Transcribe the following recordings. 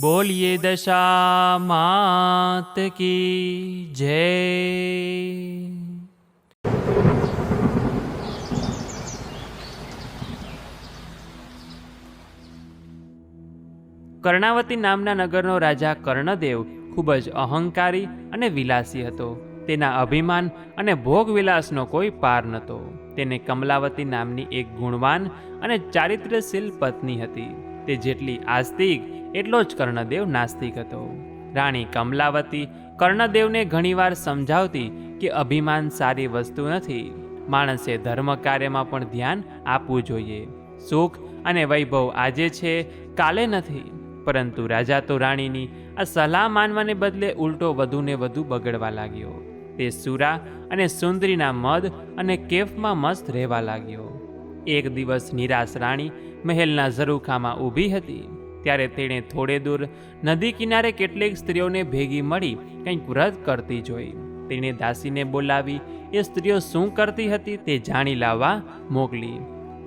બોલીએ દશા માત કી જય. કર્ણાવતી નામના નગરનો રાજા કર્ણદેવ ખૂબ જ અહંકારી અને વિલાસી હતો. તેના અભિમાન અને ભોગવિલાસનો કોઈ પાર નહોતો. તેને કમલાવતી નામની એક ગુણવાન અને ચારિત્ર્યશીલ પત્ની હતી. તે જેટલી આસ્તિક એટલો જ કર્ણદેવ નાસ્તિક હતો. રાણી કમલાવતી કર્ણદેવને ઘણીવાર સમજાવતી કે અભિમાન સારી વસ્તુ નથી. માણસે ધર્મ કાર્યમાં પણ ધ્યાન આપવું જોઈએ. સુખ અને વૈભવ આજે છે, કાલે નથી. પરંતુ રાજા તો રાણીની આ સલાહ માનવાને બદલે ઉલટો વધુને વધુ બગડવા લાગ્યો. તે સુરા અને સુંદરીના મદ અને કેફમાં મસ્ત રહેવા લાગ્યો. એક દિવસ નિરાશ રાણી મહેલના ઝરૂખામાં ઊભી હતી. ત્યારે તેણે થોડે દૂર નદી કિનારે કેટલીક સ્ત્રીઓને ભેગી મળી કંઈક વ્રત કરતી જોઈ. તેણે દાસીને બોલાવી, એ સ્ત્રીઓ શું કરતી હતી તે જાણી લાવવા મોકલી.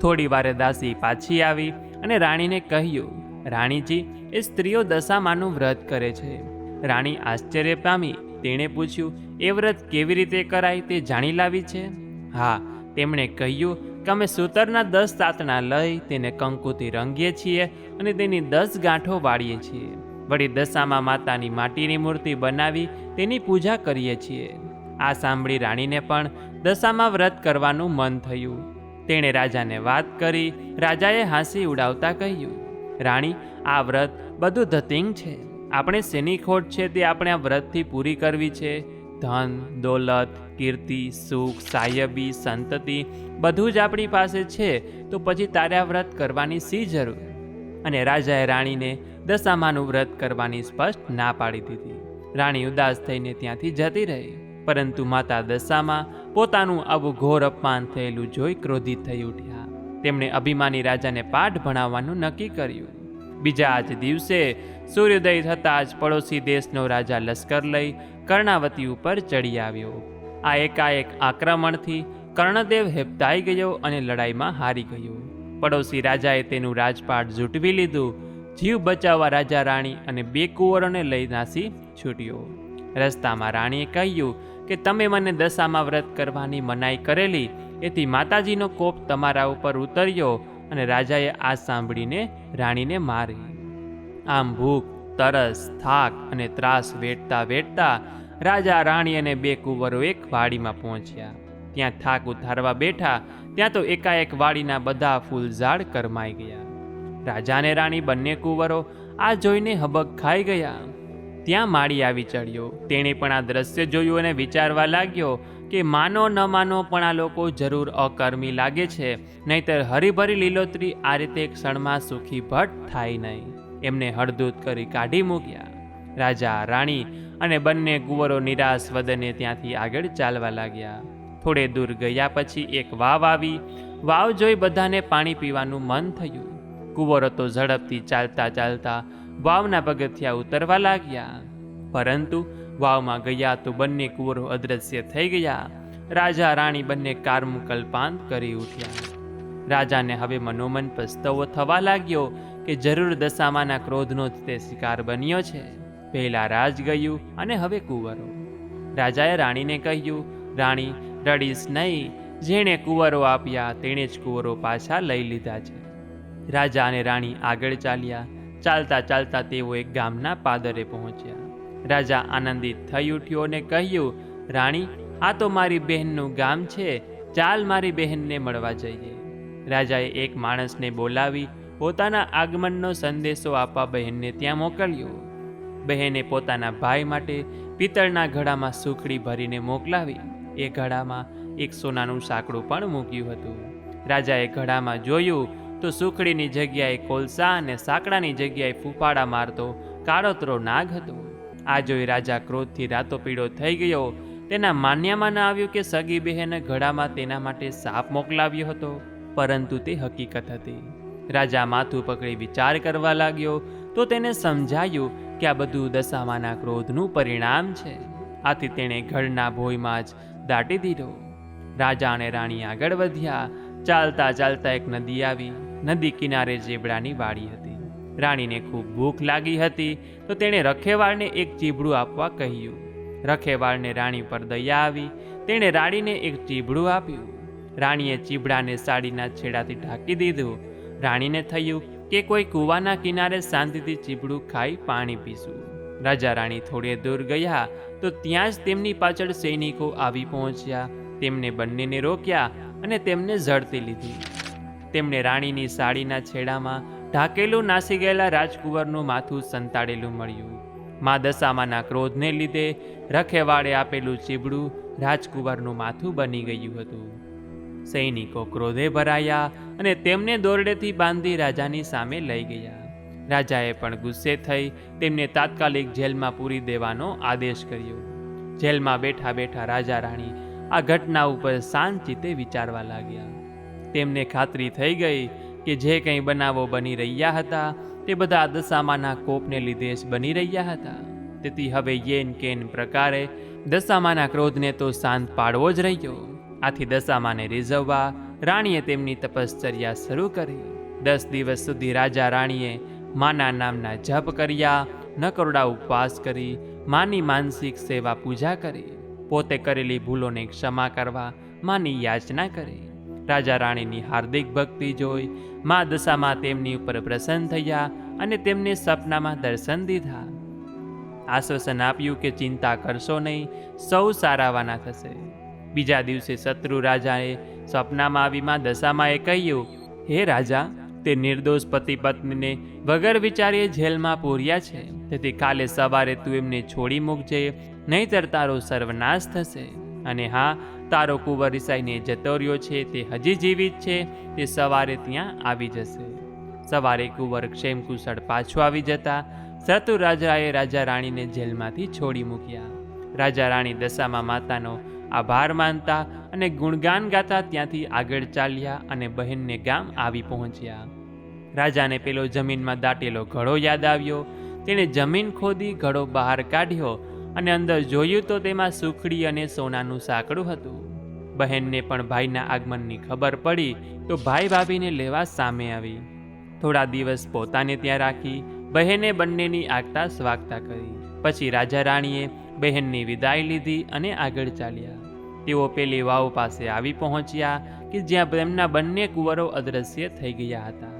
થોડી વારે દાસી પાછી આવી અને રાણીને કહ્યું, રાણીજી, એ સ્ત્રીઓ દશામાનું વ્રત કરે છે. રાણી આશ્ચર્ય પામી. તેણે પૂછ્યું, એ વ્રત કેવી રીતે કરાય તે જાણી લાવી છે? હા, તેમણે કહ્યું કે અમે સૂતરના દસ તાતણા લઈ તેને કંકુથી રંગીએ છીએ અને તેની દસ ગાંઠો વાળીએ છીએ. વળી દશામાં માતાની માટીની મૂર્તિ બનાવી તેની પૂજા કરીએ છીએ. આ સાંભળી રાણીને પણ દશામાં વ્રત કરવાનું મન થયું. તેણે રાજાને વાત કરી, રાજાએ હાંસી ઉડાવતા કહ્યું, રાણી, આ વ્રત બધું ધતિંગ છે. આપણે શેની ખોટ છે તે આપણે આ વ્રતથી પૂરી કરવી છે? ધન, દોલત, કીર્તિ, સુખ, સાયબી, સંતતિ બધું જ આપણી પાસે છે. તો પછી તારે આ વ્રત કરવાની શી જરૂર? અને રાજાએ રાણીને દશામાનું વ્રત કરવાની સ્પષ્ટ ના પાડી દીધી. રાણી ઉદાસ થઈને ત્યાંથી જતી રહી. પરંતુ માતા દશામાં પોતાનું આવું ઘોર અપમાન થયેલું જોઈ ક્રોધિત થઈ ઉઠ્યા. તેમણે અભિમાની રાજાને પાઠ ભણાવવાનું નક્કી કર્યું. બીજા જ દિવસે સૂર્યોદય થતાં જ પડોશી દેશનો રાજા લશ્કર લઈ કર્ણાવતી ઉપર ચડી આવ્યો. આ એકાએક આક્રમણથી કર્ણદેવ હેપતાઈ ગયો અને લડાઈમાં હારી ગયો. પડોશી રાજાએ તેનું રાજપાટ ઝૂંટવી લીધું. જીવ બચાવવા રાજા રાણી અને બે કુંવરોને લઈ નાસી છૂટ્યો. રસ્તામાં રાણીએ કહ્યું કે, તમે મને દશામાં વ્રત કરવાની મનાઈ કરેલી, એથી માતાજીનો કોપ તમારા ઉપર ઉતર્યો. અને રાજાએ આ સાંભળીને રાણીને મારી. આમ ભૂખ, તરસ, થાક અને ત્રાસ વેઠતા વેઠતા રાજા, રાણી અને બે કુંવરો એક વાડીમાં પહોંચ્યા. ત્યાં થાક ઉતારવા બેઠા, ત્યાં તો એકાએક વાડીના બધા ફૂલ ઝાડ કરમાઈ ગયા. રાજા અને રાણી બંને કુંવરો આ જોઈને હબક ખાઈ ગયા. ત્યાં માળી આવી ચડ્યો. તેણે પણ આ દ્રશ્ય જોયું અને વિચારવા લાગ્યો કે માનો ન માનો પણ આ લોકો જરૂર અકર્મી લાગે છે, નહીતર હરીભરી લીલોતરી આ રીતે ક્ષણમાં સુખી ભટ્ટ થાય નહીં. એમને હળદૂત કરી કાઢી મૂક્યા. રાજા, રાણી અને બંને કુંવરો નિરાશ વદને ત્યાંથી આગળ ચાલવા લાગ્યા. થોડે દૂર ગયા પછી એક વાવ આવી. વાવ જોઈ બધાને પાણી પીવાનું મન થયું. કુંવરો તો ઝડપથી ચાલતા ચાલતા વાવના પગથિયા ઉતરવા લાગ્યા. પરંતુ વાવમાં ગયા તો બંને કુંવરો અદ્રશ્ય થઈ ગયા. રાજા, રાણી બંને કારમુકલ પાંત કરી ઉઠ્યા. રાજાને હવે મનોમન પસ્તાવો થવા લાગ્યો કે જરૂર દશામાના ક્રોધનો જ તે શિકાર બન્યો છે. પહેલા રાજ ગયું અને હવે કુંવરો. રાજાએ રાણીને કહ્યું, રાણી, રડીશ નહીં. જેણે કુંવરો આપ્યા તેણે જ કુંવરો પાછા લઈ લીધા છે. રાજા અને રાણી આગળ ચાલ્યા. ચાલતા ચાલતા તેઓ એક ગામના પાદરે પહોંચ્યા. રાજા આનંદિત થઈ ઉઠ્યો અને કહ્યું, રાણી, આ તો મારી બહેનનું ગામ છે, ચાલ મારી બહેનને મળવા જઈએ. રાજાએ એક માણસને બોલાવી, પોતાના આગમનનો સંદેશો આપવા બહેનને ત્યાં મોકલ્યો. બહેને પોતાના ભાઈ માટે પિત્તળના ઘડામાં સુખડી ભરીને મોકલાવી. એ ઘડામાં એક સોનાનું સાંકડું પણ મૂક્યું હતું. રાજાએ ઘડામાં જોયું તો સુખડીની જગ્યાએ કોલસા અને સાંકડાની જગ્યાએ ફૂફાડા મારતો, કાળોતરો નાગ હતો. આ જોઈ રાજા ક્રોધથી રાતો પીળો થઈ ગયો. તેના માન્યામાં ન આવ્યું કે સગી બહેને ઘડામાં તેના માટે સાપ મોકલાવ્યો હતો, પરંતુ તે હકીકત હતી. રાજા માથું પકડી વિચાર કરવા લાગ્યો, તો તેને સમજાયું કે આ બધું દશામાના ક્રોધનું પરિણામ છે. આથી તેણે ઘરના ભોયમાં જ દાટી દીધો. રાજા અને રાણી આગળ વધ્યા. ચાલતા ચાલતા એક નદી આવી. નદી કિનારે ઝેબડાની વાડી હતી. રાણીને ખૂબ ભૂખ લાગી હતી, તો તેણે રખેવાળને એક ચીબડું આપવા કહ્યું. રખેવાળને રાણી પર દયા આવી, તેણે રાણીને એક ચીબડું આપ્યું. રાણીએ ચીબડાને સાડીના છેડાથી ઢાંકી દીધું. રાણીને થયું કે કોઈ કૂવાના કિનારે શાંતિથી ચીબડું ખાઈ પાણી પીશું. રાજા રાણી થોડે દૂર ગયા, તો ત્યાં જ તેમની પાછળ સૈનિકો આવી પહોંચ્યા. તેમને બંનેને રોક્યા અને તેમને ઝડપી લીધી. તેમણે રાણીની સાડીના છેડામાં ઢાકેલું નાસી ગયેલા રાજકુંવરનું માથું સંતાડેલું મળ્યું. મા દશામાના ક્રોધને લીધે રખેવાળે આપેલું ચીબડું રાજકુંવરનું માથું બની ગયું હતું. સૈનિકો ક્રોધે ભરાયા અને તેમને દોરડેથી બાંધી રાજાની સામે લઈ ગયા. રાજાએ પણ ગુસ્સે થઈ તેમને તાત્કાલિક જેલમાં પૂરી દેવાનો આદેશ કર્યો. જેલમાં બેઠા બેઠા રાજા રાણી આ ઘટના ઉપર શાંત ચિત્તે વિચારવા લાગ્યા. તેમને ખાતરી થઈ ગઈ કે જે કંઈ બનાવો બની રહ્યા હતા, તે બધા દશામાના કોપને લીધે જ બની રહ્યા હતા. તેથી હવે યેન કેન પ્રકારે દશામાના ક્રોધને તો શાંત પાડવો જ રહ્યો. આથી દશામાને રીઝવવા રાણીએ તેમની તપશ્ચર્યા શરૂ કરી. દસ દિવસ સુધી રાજા રાણીએ માના નામના જપ કર્યા, નકરડા ઉપવાસ કરી, માની માનસિક સેવા પૂજા કરી. પોતે કરેલી ભૂલોને ક્ષમા કરવા માની યાચના કરી. રાજા રાણીની હાર્દિક ભક્તિ જોઈ મા દશામાં તેમની ઉપર પ્રસન્ન થયા અને તેમને સપનામાં દર્શન દીધા. આશ્વાસન આપ્યું કે ચિંતા કરશો નહીં, સૌ સારાવાના થશે. બીજા દિવસે શત્રુ રાજાએ સ્વપ્નામાં આવી માં દશામાએ કહ્યું, હે રાજા, તે નિર્દોષ પતિ પત્નીને વગર વિચારીએ જેલમાં પૂર્યા છે. તેથી કાલે સવારે તું એમને છોડી મૂકજે, નહીંતર તારો સર્વનાશ થશે. અને હા તારો કુંવર રિસાઈને જતો રહ્યો છે, તે હજી જીવિત છે, તે સવારે ત્યાં આવી જશે. સવારે કુંવર ક્ષેમ કુશળ પાછું આવી જતા સતુ રાજાએ રાજા રાણીને જેલમાંથી છોડી મૂક્યા. રાજા રાણી દશામાં માતાનો આભાર માનતા અને ગુણગાન ગાતા ત્યાંથી આગળ ચાલ્યા અને બહેનને ગામ આવી પહોંચ્યા. રાજાને પેલો જમીનમાં દાટેલો ઘડો યાદ આવ્યો. તેણે જમીન ખોદી, ઘડો બહાર કાઢ્યો અને અંદર જોયું તો તેમાં સુખડી અને સોનાનું સાંકડું હતું. બહેનને પણ ભાઈના આગમનની ખબર પડી તો ભાઈ ભાભીને લેવા સામે આવી. થોડા દિવસ પોતાને ત્યાં રાખી બહેને બંનેની આગતા સ્વાગતા કરી. પછી રાજા રાણીએ બહેનની વિદાય લીધી અને આગળ ચાલ્યા. તેઓ પેલી વાવ પાસે આવી પહોંચ્યા કે જ્યાં તેમના બંને કુંવરો અદ્રશ્ય થઈ ગયા હતા.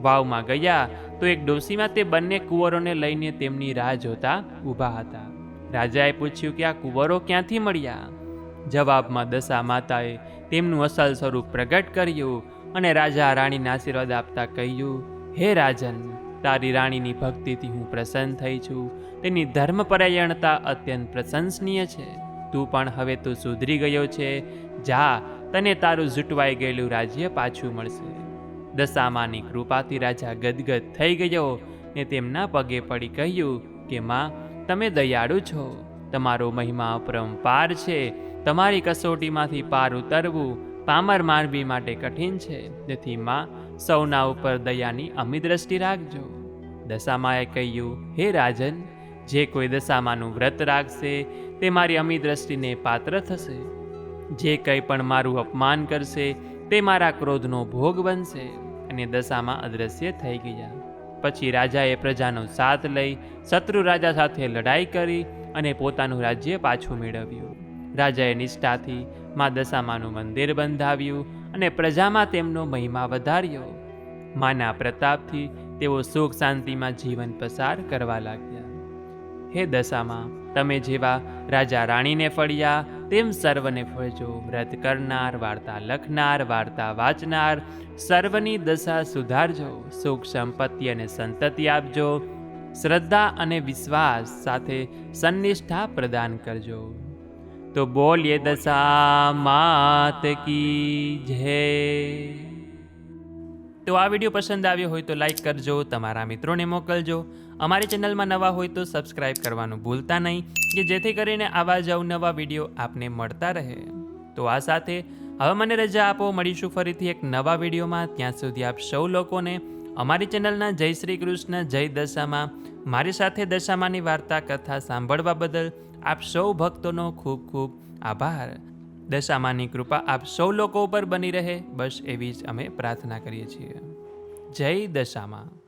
વાવમાં ગયા તો એક ડોસીમાં તે બંને કુંવરોને લઈને તેમની રાહ જોતા ઊભા હતા. રાજાએ પૂછ્યું કે આ કુંવરો ક્યાંથી મળ્યા? જવાબમાં દશા માતાએ તેમનું અસલ સ્વરૂપ પ્રગટ કર્યું અને રાજા રાણીને આશીર્વાદ આપતા કહ્યું, હે રાજન, તારી રાણીની ભક્તિથી હું પ્રસન્ન થઈ છું. તેની ધર્મપરાયણતા અત્યંત પ્રશંસનીય છે. તું પણ હવે તો સુધરી ગયો છે. જા, તને તારું ઝૂંટવાઈ ગયેલું રાજ્ય પાછું મળશે. દશામાની કૃપાથી રાજા ગદગદ થઈ ગયો ને તેમના પગે પડી કહ્યું કે, માં તમે દયાળુ છો. તમારો મહિમા પરંપાર છે. તમારી કસોટીમાંથી પાર ઉતરવું પામર માનવી માટે કઠિન છે. તેથી માં સૌના ઉપર દયાની અમી દ્રષ્ટિ રાખજો. દશામાએ કહ્યું, હે રાજન, જે કોઈ દશામાનું વ્રત રાખશે, તે મારી અમી દ્રષ્ટિને પાત્ર થશે. જે કંઈ પણ મારું અપમાન કરશે, તે મારા ક્રોધનો ભોગ બનશે. અને દશામાં અદ્રશ્ય થઈ ગયા. પછી રાજાએ પ્રજાનો સાથ લઈ શત્રુ રાજા સાથે લડાઈ કરી અને પોતાનું રાજ્ય પાછું મેળવ્યું. રાજાએ નિષ્ઠાથી મા દશામાનું મંદિર બંધાવ્યું અને પ્રજામાં તેમનો મહિમા વધાર્યો. માના પ્રતાપથી તેઓ સુખ શાંતિમાં જીવન પસાર કરવા લાગ્યા. હે દશામાં, તમે જેવા રાજા રાણીને ફળ્યા તેમ સર્વને ફળજો. વ્રત કરનાર, વાર્તા લખનાર, વાર્તા વાંચનાર, સર્વની દશા સુધારજો. સુખ, સંપત્તિ અને સંતતિ આપજો. શ્રદ્ધા અને વિશ્વાસ સાથે સન્નિષ્ઠા પ્રદાન કરજો. તો બોલીએ દશા, માત કી જય. તો આ વીડિયો પસંદ આવ્યો હોય તો લાઈક કરજો, તમારા મિત્રોને મોકલજો. અમારી ચેનલમાં નવા હોય તો સબસ્ક્રાઇબ કરવાનું ભૂલતા નહીં, કે જેથી કરીને આવા જ નવા વીડિયો આપને મળતા રહે. તો આ સાથે હવે મને રજા આપો, મળીશું ફરીથી એક નવા વિડીયોમાં. ત્યાં સુધી આપ સૌ લોકોને અમારી ચેનલના જય શ્રી કૃષ્ણ, જય દશામાં. મારી સાથે દશામાની વાર્તા, કથા સાંભળવા બદલ આપ સૌ ભક્તોનો ખૂબ ખૂબ આભાર. દશામાની કૃપા આપ સૌ લોકો ઉપર બની રહે. બસ એવી જ અમે પ્રાર્થના કરીએ છીએ. જય દશામાં.